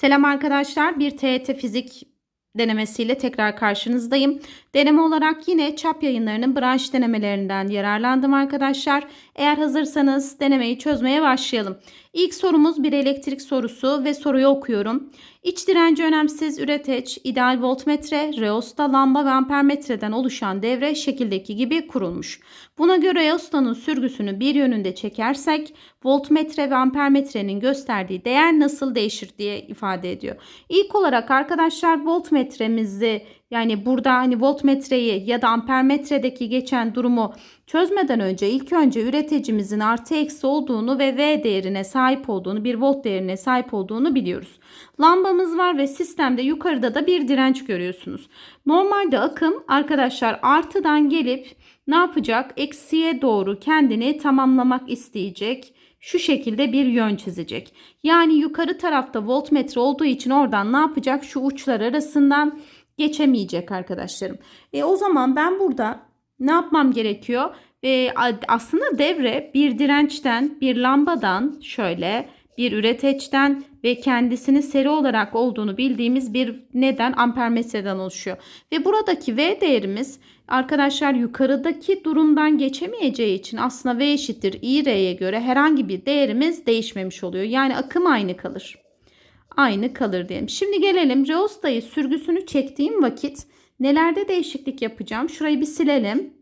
Selam arkadaşlar. Bir TET fizik denemesiyle tekrar karşınızdayım. Deneme olarak yine çap yayınlarının branş denemelerinden yararlandım arkadaşlar. Eğer hazırsanız denemeyi çözmeye başlayalım. İlk sorumuz bir elektrik sorusu ve soruyu okuyorum. İç direnci önemsiz üreteç, ideal voltmetre, reosta, lamba ve ampermetreden oluşan devre şekildeki gibi kurulmuş. Buna göre reostanın sürgüsünü bir yönünde çekersek voltmetre ve ampermetrenin gösterdiği değer nasıl değişir diye ifade ediyor. İlk olarak arkadaşlar voltmetremizi yani burada hani voltmetreyi ya da ampermetredeki geçen durumu çözmeden önce ilk önce üreticimizin artı eksi olduğunu ve V değerine sahip olduğunu, bir volt değerine sahip olduğunu biliyoruz. Lambamız var ve sistemde yukarıda da bir direnç görüyorsunuz. Normalde akım arkadaşlar artıdan gelip ne yapacak? Eksiye doğru kendini tamamlamak isteyecek şu şekilde bir yön çizecek. Yani yukarı tarafta voltmetre olduğu için oradan ne yapacak? Şu uçlar arasından geçemeyecek arkadaşlarım. E, o zaman ben burada ne yapmam gerekiyor? E, aslında devre bir dirençten, bir lambadan şöyle bir üreteçten ve kendisini seri olarak olduğunu bildiğimiz bir neden ampermetreden oluşuyor. Ve buradaki V değerimiz arkadaşlar yukarıdaki durumdan geçemeyeceği için aslında V eşittir IR'ye göre herhangi bir değerimiz değişmemiş oluyor. Yani akım aynı kalır aynı kalır diyelim. Şimdi gelelim reostayı sürgüsünü çektiğim vakit nelerde değişiklik yapacağım? Şurayı bir silelim.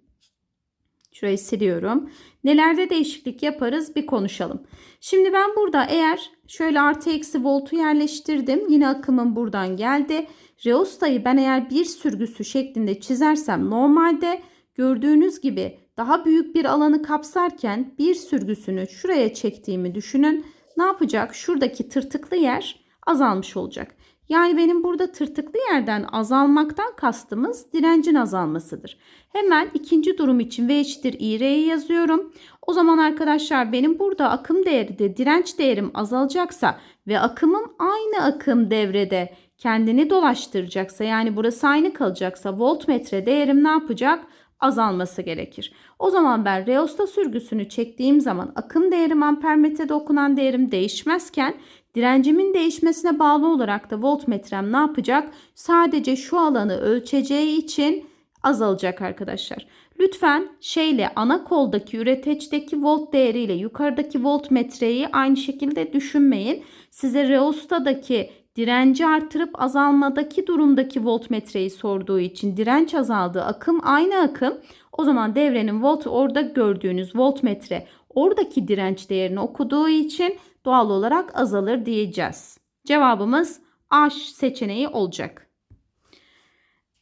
Şurayı siliyorum. Nelerde değişiklik yaparız bir konuşalım. Şimdi ben burada eğer şöyle artı eksi voltu yerleştirdim. Yine akımım buradan geldi. Reostayı ben eğer bir sürgüsü şeklinde çizersem normalde gördüğünüz gibi daha büyük bir alanı kapsarken bir sürgüsünü şuraya çektiğimi düşünün. Ne yapacak? Şuradaki tırtıklı yer azalmış olacak. Yani benim burada tırtıklı yerden azalmaktan kastımız direncin azalmasıdır. Hemen ikinci durum için V eşittir İR'ye yazıyorum. O zaman arkadaşlar benim burada akım değeri de direnç değerim azalacaksa ve akımım aynı akım devrede kendini dolaştıracaksa yani burası aynı kalacaksa voltmetre değerim ne yapacak? azalması gerekir. O zaman ben reosta sürgüsünü çektiğim zaman akım değerim ampermetrede okunan değerim değişmezken Direncimin değişmesine bağlı olarak da voltmetrem ne yapacak? Sadece şu alanı ölçeceği için azalacak arkadaşlar. Lütfen şeyle ana koldaki üreteçteki volt değeriyle yukarıdaki voltmetreyi aynı şekilde düşünmeyin. Size reostadaki direnci artırıp azalmadaki durumdaki voltmetreyi sorduğu için direnç azaldı. Akım aynı akım. O zaman devrenin volt orada gördüğünüz voltmetre oradaki direnç değerini okuduğu için doğal olarak azalır diyeceğiz. Cevabımız A seçeneği olacak.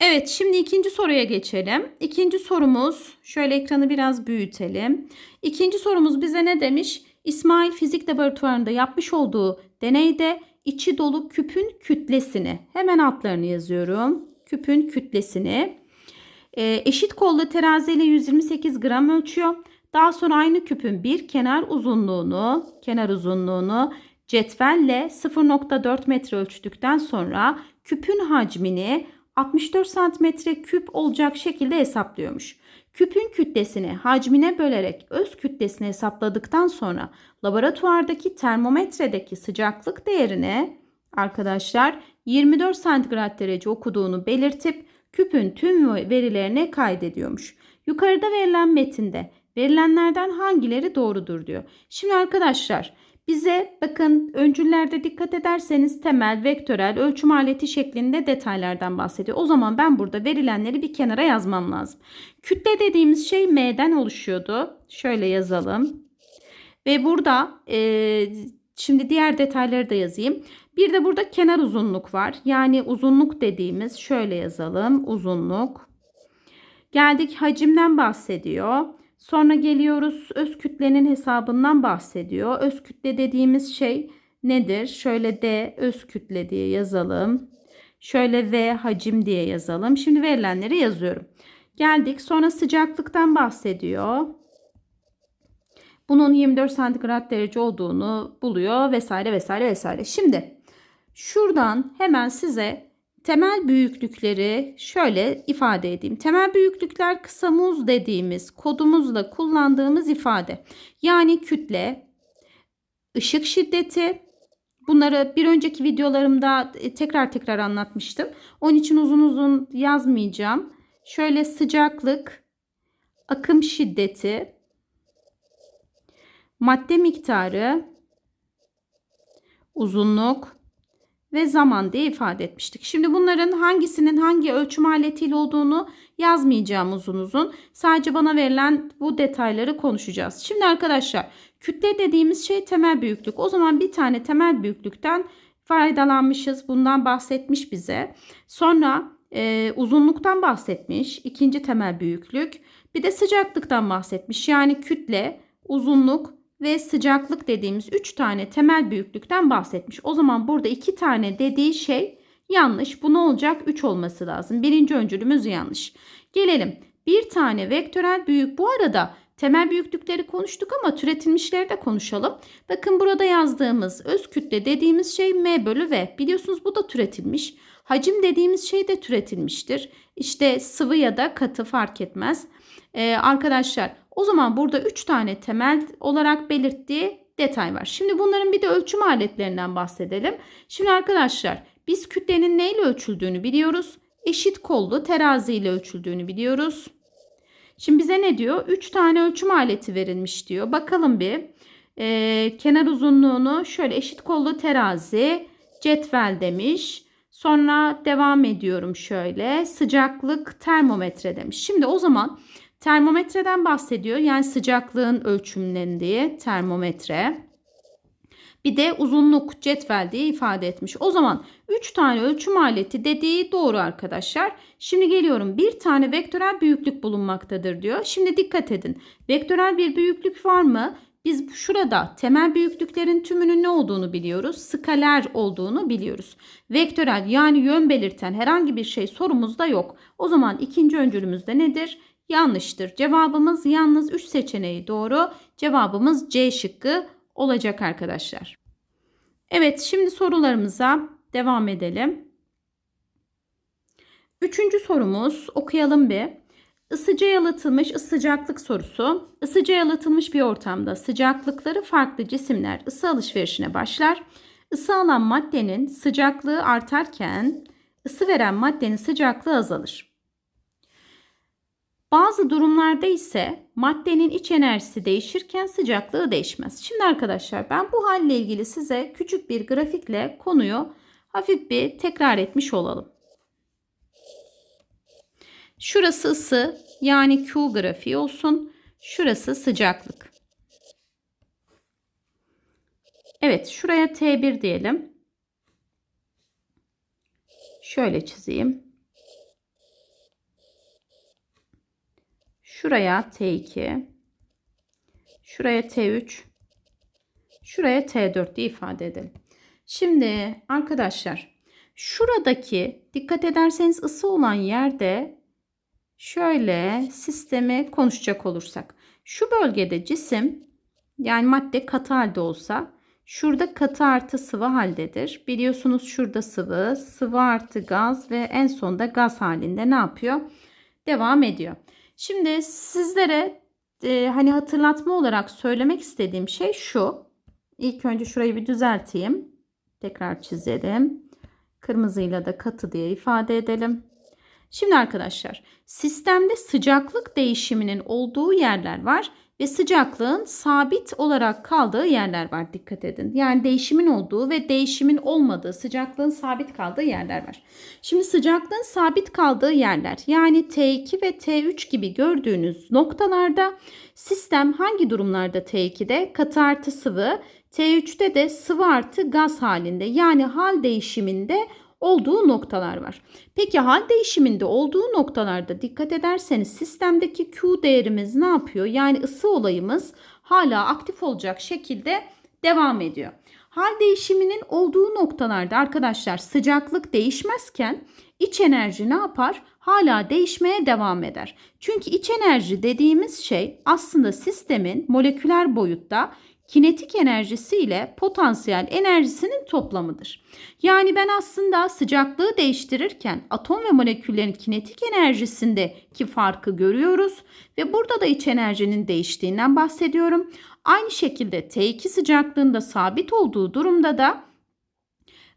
Evet şimdi ikinci soruya geçelim. İkinci sorumuz şöyle ekranı biraz büyütelim. İkinci sorumuz bize ne demiş? İsmail Fizik Laboratuvarı'nda yapmış olduğu deneyde içi dolu küpün kütlesini hemen altlarını yazıyorum. Küpün kütlesini e, eşit kollu teraziyle 128 gram ölçüyor. Daha sonra aynı küpün bir kenar uzunluğunu, kenar uzunluğunu cetvelle 0.4 metre ölçtükten sonra küpün hacmini 64 santimetre küp olacak şekilde hesaplıyormuş. Küpün kütlesini hacmine bölerek öz kütlesini hesapladıktan sonra laboratuvardaki termometredeki sıcaklık değerini arkadaşlar 24 santigrat derece okuduğunu belirtip küpün tüm verilerini kaydediyormuş. Yukarıda verilen metinde Verilenlerden hangileri doğrudur diyor. Şimdi arkadaşlar bize bakın öncüllerde dikkat ederseniz temel, vektörel, ölçüm aleti şeklinde detaylardan bahsediyor. O zaman ben burada verilenleri bir kenara yazmam lazım. Kütle dediğimiz şey M'den oluşuyordu. Şöyle yazalım. Ve burada e, şimdi diğer detayları da yazayım. Bir de burada kenar uzunluk var. Yani uzunluk dediğimiz şöyle yazalım. Uzunluk. Geldik hacimden bahsediyor. Sonra geliyoruz öz kütlenin hesabından bahsediyor. Öz kütle dediğimiz şey nedir? Şöyle D öz kütle diye yazalım. Şöyle V hacim diye yazalım. Şimdi verilenleri yazıyorum. Geldik sonra sıcaklıktan bahsediyor. Bunun 24 santigrat derece olduğunu buluyor vesaire vesaire vesaire. Şimdi şuradan hemen size Temel büyüklükleri şöyle ifade edeyim. Temel büyüklükler kısa muz dediğimiz kodumuzla kullandığımız ifade. Yani kütle, ışık şiddeti Bunları bir önceki videolarımda e, tekrar tekrar anlatmıştım. Onun için uzun uzun yazmayacağım. Şöyle sıcaklık, akım şiddeti, madde miktarı, uzunluk ve zaman diye ifade etmiştik. Şimdi bunların hangisinin hangi ölçüm aletiyle olduğunu yazmayacağım uzun uzun. Sadece bana verilen bu detayları konuşacağız. Şimdi arkadaşlar kütle dediğimiz şey temel büyüklük. O zaman bir tane temel büyüklükten faydalanmışız. Bundan bahsetmiş bize. Sonra e, uzunluktan bahsetmiş. ikinci temel büyüklük. Bir de sıcaklıktan bahsetmiş. Yani kütle, uzunluk ve sıcaklık dediğimiz 3 tane temel büyüklükten bahsetmiş. O zaman burada 2 tane dediği şey yanlış. Bu ne olacak? 3 olması lazım. Birinci öncülümüz yanlış. Gelelim. Bir tane vektörel büyük. Bu arada temel büyüklükleri konuştuk ama türetilmişleri de konuşalım. Bakın burada yazdığımız öz kütle dediğimiz şey m bölü v. Biliyorsunuz bu da türetilmiş. Hacim dediğimiz şey de türetilmiştir. İşte sıvı ya da katı fark etmez. Ee, arkadaşlar o zaman burada 3 tane temel olarak belirttiği detay var. Şimdi bunların bir de ölçüm aletlerinden bahsedelim. Şimdi arkadaşlar biz kütlenin neyle ölçüldüğünü biliyoruz. Eşit kollu terazi ile ölçüldüğünü biliyoruz. Şimdi bize ne diyor? 3 tane ölçüm aleti verilmiş diyor. Bakalım bir. Ee, kenar uzunluğunu şöyle eşit kollu terazi, cetvel demiş. Sonra devam ediyorum şöyle. Sıcaklık termometre demiş. Şimdi o zaman termometreden bahsediyor. Yani sıcaklığın ölçümlendiği termometre. Bir de uzunluk cetvel diye ifade etmiş. O zaman 3 tane ölçüm aleti dediği doğru arkadaşlar. Şimdi geliyorum. Bir tane vektörel büyüklük bulunmaktadır diyor. Şimdi dikkat edin. Vektörel bir büyüklük var mı? Biz şurada temel büyüklüklerin tümünün ne olduğunu biliyoruz. Skaler olduğunu biliyoruz. Vektörel yani yön belirten herhangi bir şey sorumuzda yok. O zaman ikinci öncülümüzde nedir? Yanlıştır. Cevabımız yalnız 3 seçeneği doğru. Cevabımız C şıkkı olacak arkadaşlar. Evet şimdi sorularımıza devam edelim. Üçüncü sorumuz okuyalım bir. Isıca yalıtılmış sıcaklık sorusu. Isıca yalıtılmış bir ortamda sıcaklıkları farklı cisimler ısı alışverişine başlar. Isı alan maddenin sıcaklığı artarken ısı veren maddenin sıcaklığı azalır. Bazı durumlarda ise maddenin iç enerjisi değişirken sıcaklığı değişmez. Şimdi arkadaşlar ben bu halle ilgili size küçük bir grafikle konuyu hafif bir tekrar etmiş olalım. Şurası ısı yani Q grafiği olsun. Şurası sıcaklık. Evet şuraya T1 diyelim. Şöyle çizeyim. Şuraya T2. Şuraya T3. Şuraya T4 diye ifade edelim. Şimdi arkadaşlar şuradaki dikkat ederseniz ısı olan yerde şöyle sistemi konuşacak olursak. Şu bölgede cisim yani madde katı halde olsa şurada katı artı sıvı haldedir. Biliyorsunuz şurada sıvı, sıvı artı gaz ve en sonda gaz halinde ne yapıyor? Devam ediyor. Şimdi sizlere e, hani hatırlatma olarak söylemek istediğim şey şu. İlk önce şurayı bir düzelteyim. Tekrar çizelim. Kırmızıyla da katı diye ifade edelim. Şimdi arkadaşlar sistemde sıcaklık değişiminin olduğu yerler var ve sıcaklığın sabit olarak kaldığı yerler var dikkat edin. Yani değişimin olduğu ve değişimin olmadığı sıcaklığın sabit kaldığı yerler var. Şimdi sıcaklığın sabit kaldığı yerler yani T2 ve T3 gibi gördüğünüz noktalarda sistem hangi durumlarda T2'de katı artı sıvı T3'te de sıvı artı gaz halinde yani hal değişiminde olduğu noktalar var. Peki hal değişiminde olduğu noktalarda dikkat ederseniz sistemdeki Q değerimiz ne yapıyor? Yani ısı olayımız hala aktif olacak şekilde devam ediyor. Hal değişiminin olduğu noktalarda arkadaşlar sıcaklık değişmezken iç enerji ne yapar? Hala değişmeye devam eder. Çünkü iç enerji dediğimiz şey aslında sistemin moleküler boyutta kinetik enerjisi ile potansiyel enerjisinin toplamıdır. Yani ben aslında sıcaklığı değiştirirken atom ve moleküllerin kinetik enerjisindeki farkı görüyoruz ve burada da iç enerjinin değiştiğinden bahsediyorum. Aynı şekilde T2 sıcaklığında sabit olduğu durumda da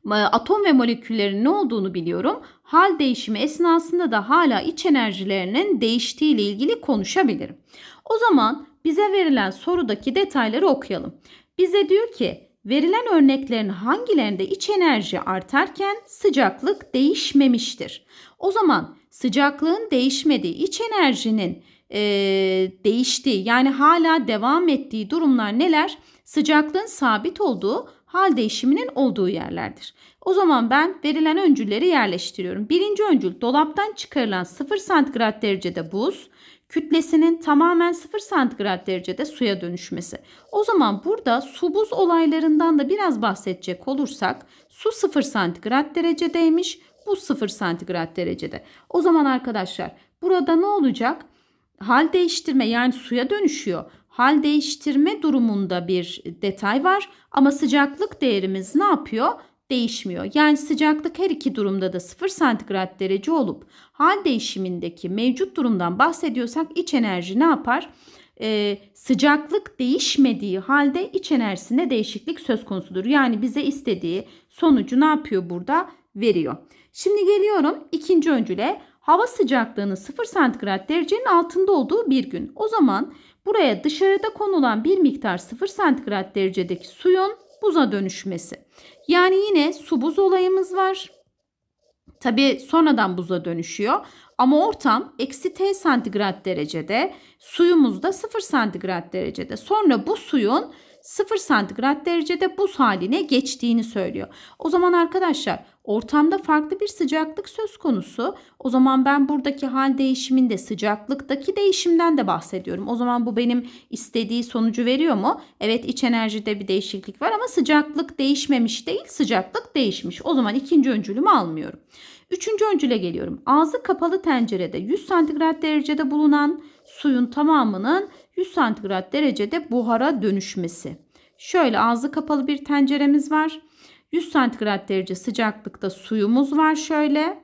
e, atom ve moleküllerin ne olduğunu biliyorum. Hal değişimi esnasında da hala iç enerjilerinin değiştiği ile ilgili konuşabilirim. O zaman bize verilen sorudaki detayları okuyalım. Bize diyor ki verilen örneklerin hangilerinde iç enerji artarken sıcaklık değişmemiştir. O zaman sıcaklığın değişmediği, iç enerjinin e, değiştiği yani hala devam ettiği durumlar neler? Sıcaklığın sabit olduğu, hal değişiminin olduğu yerlerdir. O zaman ben verilen öncülleri yerleştiriyorum. Birinci öncül dolaptan çıkarılan 0 santigrat derecede buz, kütlesinin tamamen 0 santigrat derecede suya dönüşmesi. O zaman burada su buz olaylarından da biraz bahsedecek olursak su 0 santigrat derecedeymiş, buz 0 santigrat derecede. O zaman arkadaşlar burada ne olacak? Hal değiştirme yani suya dönüşüyor. Hal değiştirme durumunda bir detay var ama sıcaklık değerimiz ne yapıyor? değişmiyor. Yani sıcaklık her iki durumda da 0 santigrat derece olup hal değişimindeki mevcut durumdan bahsediyorsak iç enerji ne yapar? Ee, sıcaklık değişmediği halde iç enerjisinde değişiklik söz konusudur. Yani bize istediği sonucu ne yapıyor burada? Veriyor. Şimdi geliyorum ikinci öncüle. Hava sıcaklığının 0 santigrat derecenin altında olduğu bir gün. O zaman buraya dışarıda konulan bir miktar 0 santigrat derecedeki suyun buza dönüşmesi. Yani yine su buz olayımız var. Tabi sonradan buza dönüşüyor. Ama ortam eksi T santigrat derecede, suyumuz da 0 santigrat derecede. Sonra bu suyun 0 santigrat derecede buz haline geçtiğini söylüyor. O zaman arkadaşlar ortamda farklı bir sıcaklık söz konusu. O zaman ben buradaki hal değişiminde sıcaklıktaki değişimden de bahsediyorum. O zaman bu benim istediği sonucu veriyor mu? Evet iç enerjide bir değişiklik var ama sıcaklık değişmemiş değil sıcaklık değişmiş. O zaman ikinci öncülümü almıyorum. Üçüncü öncüle geliyorum. Ağzı kapalı tencerede 100 santigrat derecede bulunan suyun tamamının 100 santigrat derecede buhara dönüşmesi. Şöyle ağzı kapalı bir tenceremiz var. 100 santigrat derece sıcaklıkta suyumuz var şöyle.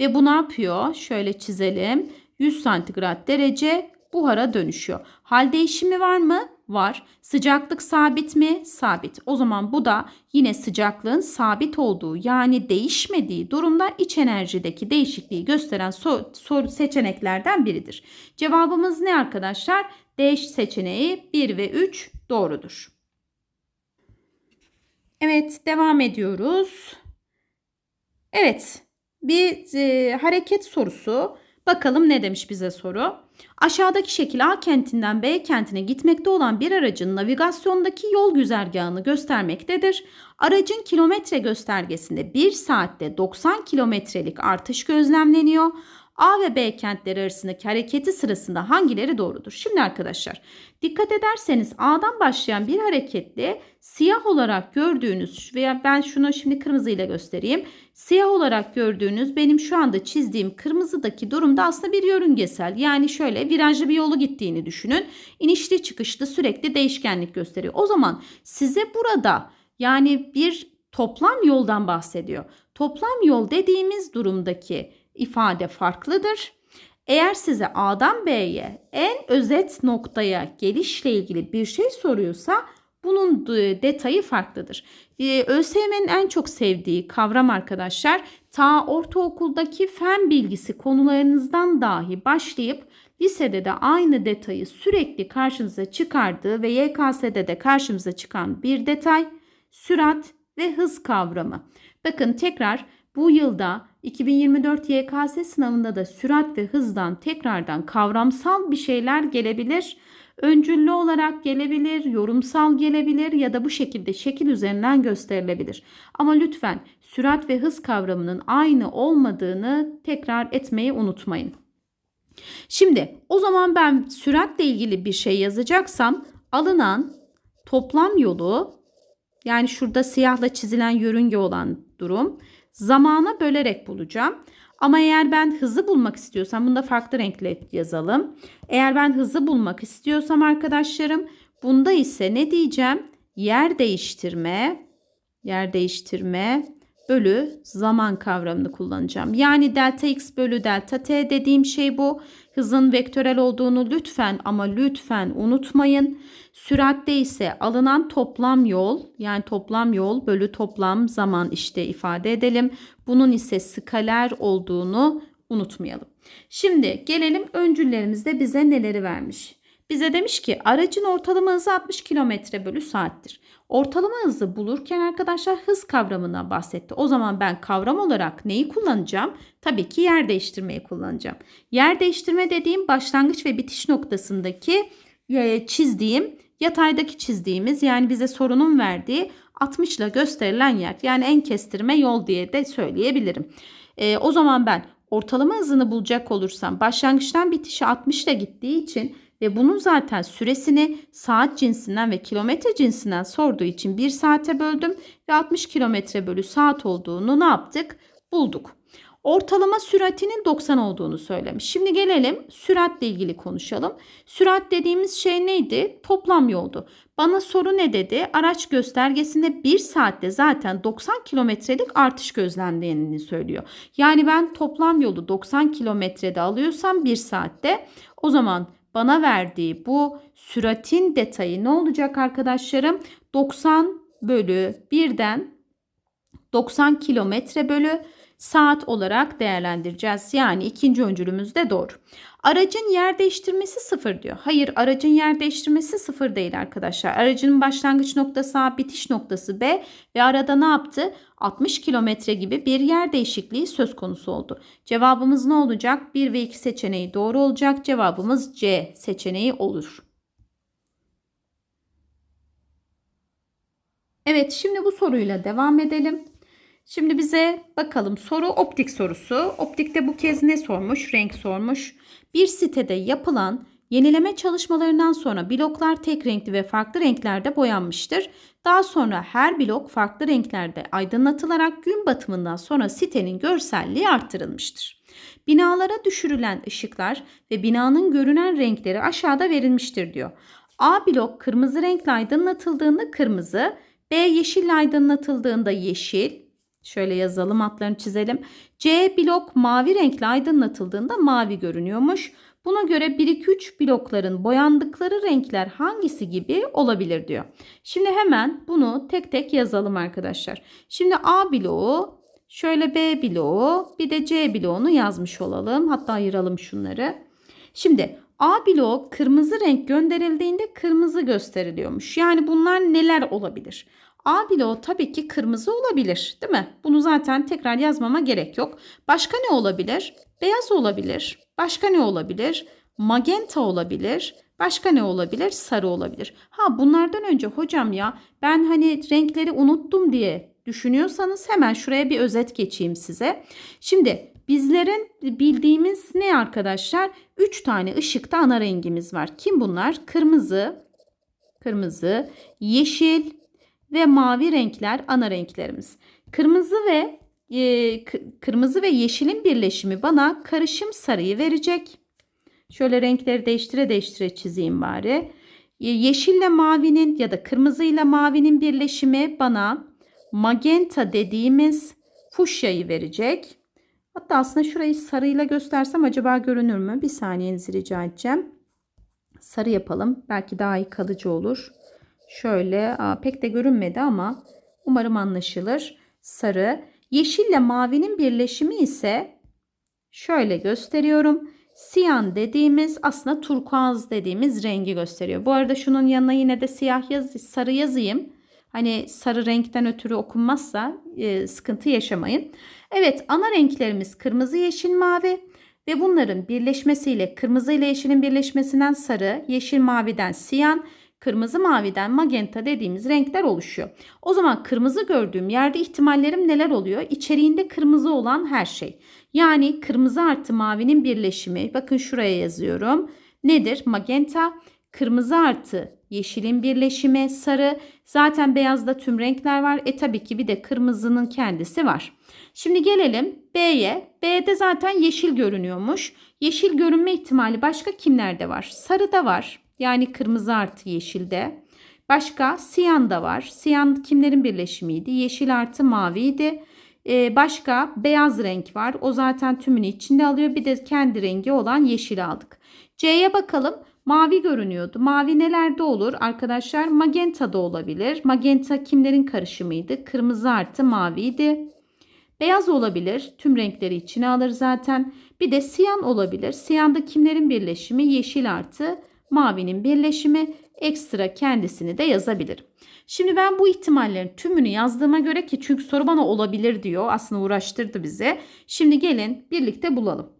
Ve bu ne yapıyor? Şöyle çizelim. 100 santigrat derece buhara dönüşüyor. Hal değişimi var mı? Var. Sıcaklık sabit mi? Sabit. O zaman bu da yine sıcaklığın sabit olduğu yani değişmediği durumda iç enerjideki değişikliği gösteren soru seçeneklerden biridir. Cevabımız ne arkadaşlar? D seçeneği 1 ve 3 doğrudur. Evet devam ediyoruz. Evet bir e, hareket sorusu. Bakalım ne demiş bize soru. Aşağıdaki şekil A kentinden B kentine gitmekte olan bir aracın navigasyondaki yol güzergahını göstermektedir. Aracın kilometre göstergesinde 1 saatte 90 kilometrelik artış gözlemleniyor. A ve B kentleri arasındaki hareketi sırasında hangileri doğrudur? Şimdi arkadaşlar dikkat ederseniz A'dan başlayan bir hareketli siyah olarak gördüğünüz veya ben şunu şimdi kırmızıyla göstereyim. Siyah olarak gördüğünüz benim şu anda çizdiğim kırmızıdaki durumda aslında bir yörüngesel. Yani şöyle virajlı bir yolu gittiğini düşünün. İnişli çıkışlı sürekli değişkenlik gösteriyor. O zaman size burada yani bir toplam yoldan bahsediyor. Toplam yol dediğimiz durumdaki ifade farklıdır. Eğer size A'dan B'ye en özet noktaya gelişle ilgili bir şey soruyorsa bunun detayı farklıdır. Ee, ÖSYM'nin en çok sevdiği kavram arkadaşlar ta ortaokuldaki fen bilgisi konularınızdan dahi başlayıp lisede de aynı detayı sürekli karşınıza çıkardığı ve YKS'de de karşımıza çıkan bir detay sürat ve hız kavramı. Bakın tekrar bu yılda 2024 YKS sınavında da sürat ve hızdan tekrardan kavramsal bir şeyler gelebilir. Öncüllü olarak gelebilir, yorumsal gelebilir ya da bu şekilde şekil üzerinden gösterilebilir. Ama lütfen sürat ve hız kavramının aynı olmadığını tekrar etmeyi unutmayın. Şimdi o zaman ben süratle ilgili bir şey yazacaksam alınan toplam yolu yani şurada siyahla çizilen yörünge olan durum zamana bölerek bulacağım. Ama eğer ben hızı bulmak istiyorsam bunu da farklı renkle yazalım. Eğer ben hızı bulmak istiyorsam arkadaşlarım bunda ise ne diyeceğim? Yer değiştirme, yer değiştirme bölü zaman kavramını kullanacağım. Yani delta x bölü delta t dediğim şey bu. Hızın vektörel olduğunu lütfen ama lütfen unutmayın. Süratte ise alınan toplam yol yani toplam yol bölü toplam zaman işte ifade edelim. Bunun ise skaler olduğunu unutmayalım. Şimdi gelelim öncüllerimizde bize neleri vermiş. Bize demiş ki aracın ortalama hızı 60 km bölü saattir. Ortalama hızı bulurken arkadaşlar hız kavramından bahsetti. O zaman ben kavram olarak neyi kullanacağım? Tabii ki yer değiştirmeyi kullanacağım. Yer değiştirme dediğim başlangıç ve bitiş noktasındaki e, çizdiğim yataydaki çizdiğimiz yani bize sorunun verdiği 60 ile gösterilen yer yani en kestirme yol diye de söyleyebilirim. E, o zaman ben ortalama hızını bulacak olursam başlangıçtan bitişe 60 ile gittiği için ve bunun zaten süresini saat cinsinden ve kilometre cinsinden sorduğu için 1 saate böldüm ve 60 kilometre bölü saat olduğunu ne yaptık? Bulduk. Ortalama süratinin 90 olduğunu söylemiş. Şimdi gelelim süratle ilgili konuşalım. Sürat dediğimiz şey neydi? Toplam yoldu. Bana soru ne dedi? Araç göstergesinde 1 saatte zaten 90 kilometrelik artış gözlendiğini söylüyor. Yani ben toplam yolu 90 kilometrede alıyorsam 1 saatte o zaman bana verdiği bu süratin detayı ne olacak arkadaşlarım? 90 bölü 1'den 90 kilometre bölü saat olarak değerlendireceğiz. Yani ikinci öncülümüz de doğru. Aracın yer değiştirmesi sıfır diyor. Hayır aracın yer değiştirmesi sıfır değil arkadaşlar. Aracın başlangıç noktası A, bitiş noktası B ve arada ne yaptı? 60 kilometre gibi bir yer değişikliği söz konusu oldu. Cevabımız ne olacak? 1 ve 2 seçeneği doğru olacak. Cevabımız C seçeneği olur. Evet şimdi bu soruyla devam edelim. Şimdi bize bakalım soru optik sorusu. Optikte bu kez ne sormuş? Renk sormuş. Bir sitede yapılan yenileme çalışmalarından sonra bloklar tek renkli ve farklı renklerde boyanmıştır. Daha sonra her blok farklı renklerde aydınlatılarak gün batımından sonra sitenin görselliği arttırılmıştır. Binalara düşürülen ışıklar ve binanın görünen renkleri aşağıda verilmiştir diyor. A blok kırmızı renkle aydınlatıldığında kırmızı, B yeşille aydınlatıldığında yeşil, Şöyle yazalım hatlarını çizelim. C blok mavi renkle aydınlatıldığında mavi görünüyormuş. Buna göre 1-2-3 blokların boyandıkları renkler hangisi gibi olabilir diyor. Şimdi hemen bunu tek tek yazalım arkadaşlar. Şimdi A bloğu, şöyle B bloğu, bir de C bloğunu yazmış olalım. Hatta ayıralım şunları. Şimdi A bloğu kırmızı renk gönderildiğinde kırmızı gösteriliyormuş. Yani bunlar neler olabilir? A bloğu tabii ki kırmızı olabilir değil mi? Bunu zaten tekrar yazmama gerek yok. Başka ne olabilir? Beyaz olabilir. Başka ne olabilir? Magenta olabilir. Başka ne olabilir? Sarı olabilir. Ha bunlardan önce hocam ya ben hani renkleri unuttum diye düşünüyorsanız hemen şuraya bir özet geçeyim size. Şimdi bizlerin bildiğimiz ne arkadaşlar? 3 tane ışıkta ana rengimiz var. Kim bunlar? Kırmızı, kırmızı, yeşil ve mavi renkler ana renklerimiz. Kırmızı ve e, kırmızı ve yeşilin birleşimi bana karışım sarıyı verecek. Şöyle renkleri değiştire değiştire çizeyim bari. E, yeşille mavinin ya da kırmızıyla mavinin birleşimi bana magenta dediğimiz fuşyayı verecek. Hatta aslında şurayı sarıyla göstersem acaba görünür mü? Bir saniyenizi rica edeceğim. Sarı yapalım. Belki daha iyi kalıcı olur. Şöyle aa, pek de görünmedi ama umarım anlaşılır. Sarı. Yeşille mavinin birleşimi ise şöyle gösteriyorum. Siyan dediğimiz aslında turkuaz dediğimiz rengi gösteriyor. Bu arada şunun yanına yine de siyah yaz, sarı yazayım. Hani sarı renkten ötürü okunmazsa e, sıkıntı yaşamayın. Evet ana renklerimiz kırmızı, yeşil, mavi ve bunların birleşmesiyle kırmızı ile yeşilin birleşmesinden sarı, yeşil, maviden siyan, kırmızı maviden magenta dediğimiz renkler oluşuyor. O zaman kırmızı gördüğüm yerde ihtimallerim neler oluyor? İçeriğinde kırmızı olan her şey. Yani kırmızı artı mavinin birleşimi. Bakın şuraya yazıyorum. Nedir? Magenta, kırmızı artı yeşilin birleşimi, sarı. Zaten beyazda tüm renkler var. E tabii ki bir de kırmızının kendisi var. Şimdi gelelim B'ye. B'de zaten yeşil görünüyormuş. Yeşil görünme ihtimali başka kimlerde var? Sarıda var. Yani kırmızı artı yeşilde. Başka siyan da var. Siyan kimlerin birleşimiydi? Yeşil artı maviydi. Ee, başka beyaz renk var. O zaten tümünü içinde alıyor. Bir de kendi rengi olan yeşil aldık. C'ye bakalım. Mavi görünüyordu. Mavi nelerde olur? Arkadaşlar magenta da olabilir. Magenta kimlerin karışımıydı? Kırmızı artı maviydi. Beyaz olabilir. Tüm renkleri içine alır zaten. Bir de siyan olabilir. Siyanda kimlerin birleşimi? Yeşil artı mavinin birleşimi. Ekstra kendisini de yazabilirim. Şimdi ben bu ihtimallerin tümünü yazdığıma göre ki çünkü soru bana olabilir diyor. Aslında uğraştırdı bize. Şimdi gelin birlikte bulalım.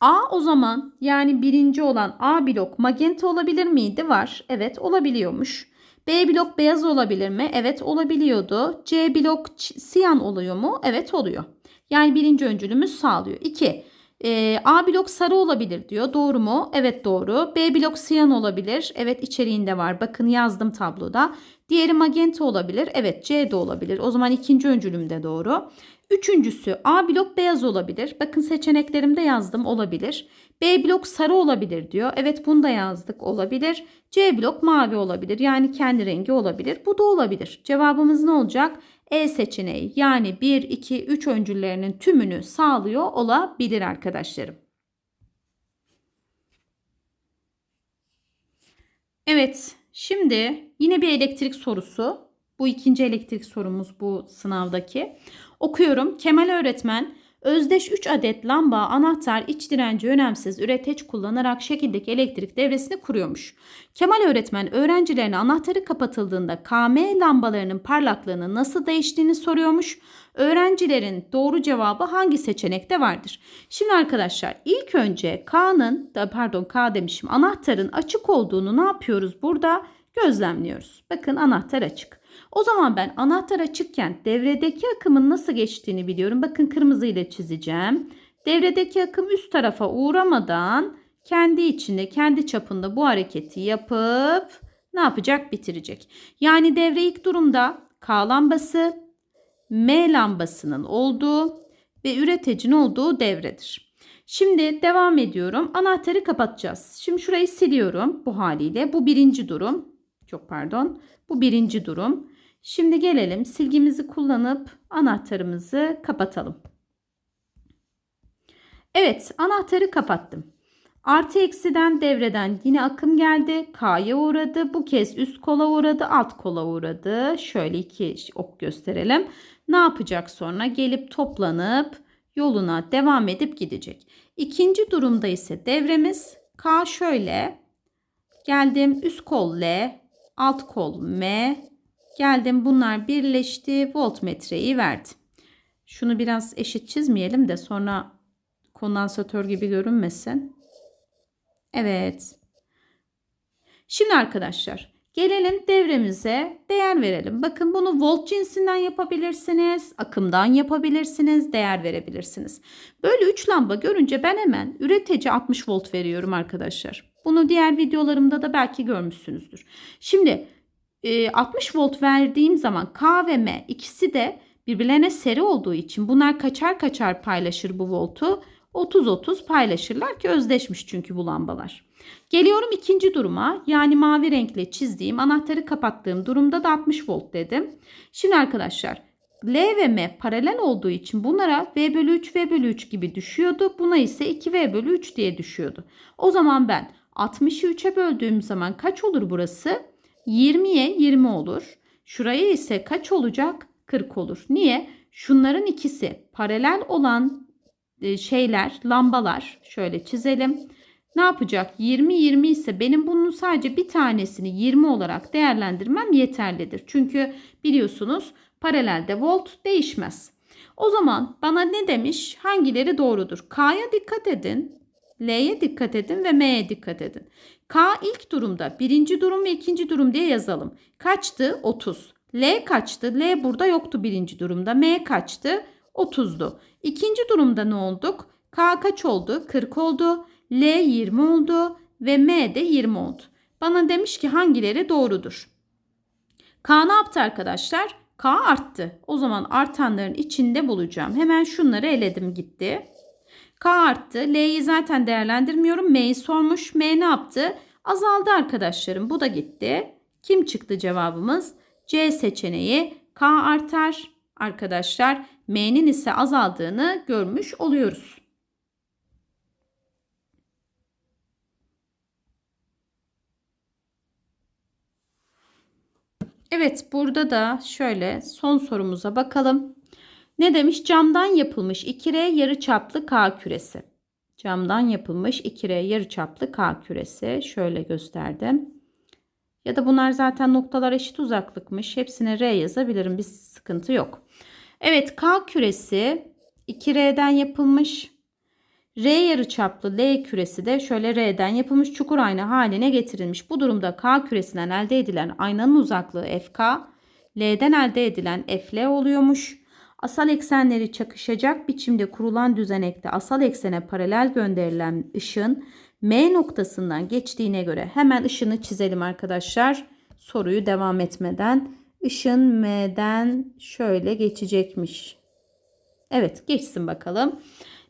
A o zaman yani birinci olan A blok magenta olabilir miydi? Var. Evet olabiliyormuş. B blok beyaz olabilir mi? Evet olabiliyordu. C blok siyan oluyor mu? Evet oluyor. Yani birinci öncülümüz sağlıyor. 2. E, A blok sarı olabilir diyor. Doğru mu? Evet doğru. B blok siyan olabilir. Evet içeriğinde var. Bakın yazdım tabloda. Diğeri magenta olabilir. Evet C de olabilir. O zaman ikinci öncülüm de doğru. Üçüncüsü A blok beyaz olabilir. Bakın seçeneklerimde yazdım olabilir. B blok sarı olabilir diyor. Evet bunu da yazdık olabilir. C blok mavi olabilir. Yani kendi rengi olabilir. Bu da olabilir. Cevabımız ne olacak? E seçeneği yani 1, 2, 3 öncüllerinin tümünü sağlıyor olabilir arkadaşlarım. Evet şimdi yine bir elektrik sorusu. Bu ikinci elektrik sorumuz bu sınavdaki. Okuyorum. Kemal öğretmen özdeş 3 adet lamba, anahtar, iç direnci önemsiz üreteç kullanarak şekildeki elektrik devresini kuruyormuş. Kemal öğretmen öğrencilerine anahtarı kapatıldığında KM lambalarının parlaklığını nasıl değiştiğini soruyormuş. Öğrencilerin doğru cevabı hangi seçenekte vardır? Şimdi arkadaşlar ilk önce K'nın da pardon K demişim anahtarın açık olduğunu ne yapıyoruz burada? Gözlemliyoruz. Bakın anahtar açık. O zaman ben anahtar açıkken devredeki akımın nasıl geçtiğini biliyorum. Bakın kırmızıyla çizeceğim. Devredeki akım üst tarafa uğramadan kendi içinde, kendi çapında bu hareketi yapıp ne yapacak? Bitirecek. Yani devre ilk durumda K lambası, M lambasının olduğu ve üreticinin olduğu devredir. Şimdi devam ediyorum. Anahtarı kapatacağız. Şimdi şurayı siliyorum bu haliyle. Bu birinci durum. Çok pardon. Bu birinci durum. Şimdi gelelim silgimizi kullanıp anahtarımızı kapatalım. Evet anahtarı kapattım. Artı eksiden devreden yine akım geldi. K'ya uğradı. Bu kez üst kola uğradı. Alt kola uğradı. Şöyle iki ok gösterelim. Ne yapacak sonra? Gelip toplanıp yoluna devam edip gidecek. İkinci durumda ise devremiz K şöyle. Geldim üst kol L, alt kol M, Geldim bunlar birleşti. Voltmetreyi verdi. Şunu biraz eşit çizmeyelim de sonra kondansatör gibi görünmesin. Evet. Şimdi arkadaşlar gelelim devremize değer verelim. Bakın bunu volt cinsinden yapabilirsiniz. Akımdan yapabilirsiniz. Değer verebilirsiniz. Böyle 3 lamba görünce ben hemen üretici 60 volt veriyorum arkadaşlar. Bunu diğer videolarımda da belki görmüşsünüzdür. Şimdi 60 ee, volt verdiğim zaman K ve M ikisi de birbirlerine seri olduğu için bunlar kaçar kaçar paylaşır bu voltu. 30-30 paylaşırlar ki özdeşmiş çünkü bu lambalar. Geliyorum ikinci duruma yani mavi renkle çizdiğim anahtarı kapattığım durumda da 60 volt dedim. Şimdi arkadaşlar L ve M paralel olduğu için bunlara V bölü 3 V bölü 3 gibi düşüyordu. Buna ise 2 V bölü 3 diye düşüyordu. O zaman ben 60'ı 3'e böldüğüm zaman kaç olur burası? 20'ye 20 olur. Şuraya ise kaç olacak? 40 olur. Niye? Şunların ikisi paralel olan e, şeyler, lambalar şöyle çizelim. Ne yapacak? 20 20 ise benim bunun sadece bir tanesini 20 olarak değerlendirmem yeterlidir. Çünkü biliyorsunuz paralelde volt değişmez. O zaman bana ne demiş? Hangileri doğrudur? K'ya dikkat edin. L'ye dikkat edin ve M'ye dikkat edin. K ilk durumda birinci durum ve ikinci durum diye yazalım. Kaçtı? 30. L kaçtı? L burada yoktu birinci durumda. M kaçtı? 30'du. İkinci durumda ne olduk? K kaç oldu? 40 oldu. L 20 oldu ve M de 20 oldu. Bana demiş ki hangileri doğrudur? K ne yaptı arkadaşlar? K arttı. O zaman artanların içinde bulacağım. Hemen şunları eledim gitti. K arttı. L'yi zaten değerlendirmiyorum. M'yi sormuş. M ne yaptı? Azaldı arkadaşlarım. Bu da gitti. Kim çıktı cevabımız? C seçeneği. K artar. arkadaşlar M'nin ise azaldığını görmüş oluyoruz. Evet burada da şöyle son sorumuza bakalım. Ne demiş? Camdan yapılmış 2R yarıçaplı K küresi. Camdan yapılmış 2R yarıçaplı K küresi. Şöyle gösterdim. Ya da bunlar zaten noktalar eşit uzaklıkmış. Hepsine R yazabilirim. Bir sıkıntı yok. Evet K küresi 2R'den yapılmış. R yarıçaplı L küresi de şöyle R'den yapılmış çukur ayna haline getirilmiş. Bu durumda K küresinden elde edilen aynanın uzaklığı FK, L'den elde edilen FL oluyormuş. Asal eksenleri çakışacak biçimde kurulan düzenekte asal eksene paralel gönderilen ışın M noktasından geçtiğine göre hemen ışını çizelim arkadaşlar. Soruyu devam etmeden ışın M'den şöyle geçecekmiş. Evet geçsin bakalım.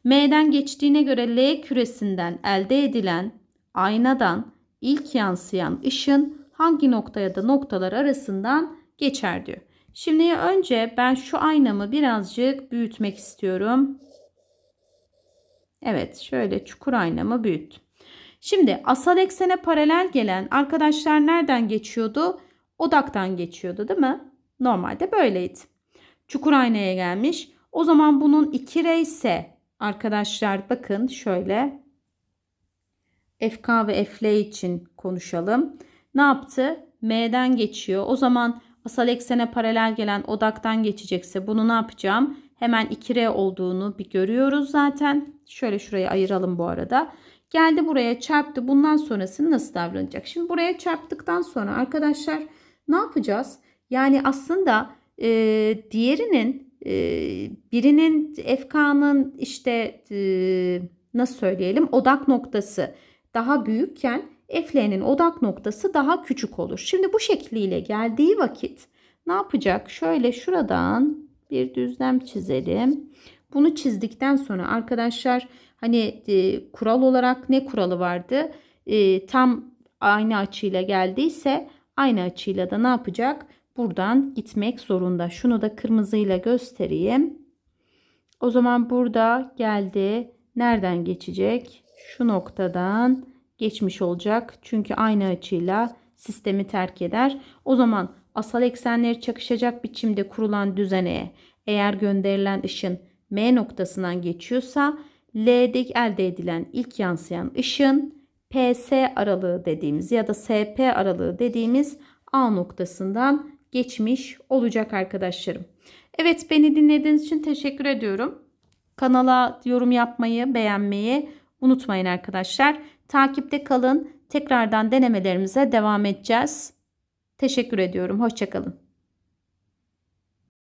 M'den geçtiğine göre L küresinden elde edilen aynadan ilk yansıyan ışın hangi nokta ya da noktalar arasından geçer diyor. Şimdi önce ben şu aynamı birazcık büyütmek istiyorum. Evet şöyle çukur aynamı büyüt. Şimdi asal eksene paralel gelen arkadaşlar nereden geçiyordu? Odaktan geçiyordu değil mi? Normalde böyleydi. Çukur aynaya gelmiş. O zaman bunun 2R ise arkadaşlar bakın şöyle FK ve FL için konuşalım. Ne yaptı? M'den geçiyor. O zaman asal eksene paralel gelen odaktan geçecekse bunu ne yapacağım? Hemen 2R olduğunu bir görüyoruz zaten. Şöyle şurayı ayıralım bu arada. Geldi buraya çarptı. Bundan sonrasını nasıl davranacak? Şimdi buraya çarptıktan sonra arkadaşlar ne yapacağız? Yani aslında e, diğerinin e, birinin FK'nın işte e, nasıl söyleyelim odak noktası daha büyükken FL'nin odak noktası daha küçük olur. Şimdi bu şekliyle geldiği vakit ne yapacak? Şöyle şuradan bir düzlem çizelim. Bunu çizdikten sonra arkadaşlar hani e, kural olarak ne kuralı vardı? E, tam aynı açıyla geldiyse aynı açıyla da ne yapacak? Buradan gitmek zorunda. Şunu da kırmızıyla göstereyim. O zaman burada geldi. Nereden geçecek? Şu noktadan geçmiş olacak. Çünkü aynı açıyla sistemi terk eder. O zaman asal eksenleri çakışacak biçimde kurulan düzeneye eğer gönderilen ışın M noktasından geçiyorsa L'de elde edilen ilk yansıyan ışın PS aralığı dediğimiz ya da SP aralığı dediğimiz A noktasından geçmiş olacak arkadaşlarım. Evet beni dinlediğiniz için teşekkür ediyorum. Kanala yorum yapmayı, beğenmeyi unutmayın arkadaşlar. Takipte kalın. Tekrardan denemelerimize devam edeceğiz. Teşekkür ediyorum. Hoşçakalın.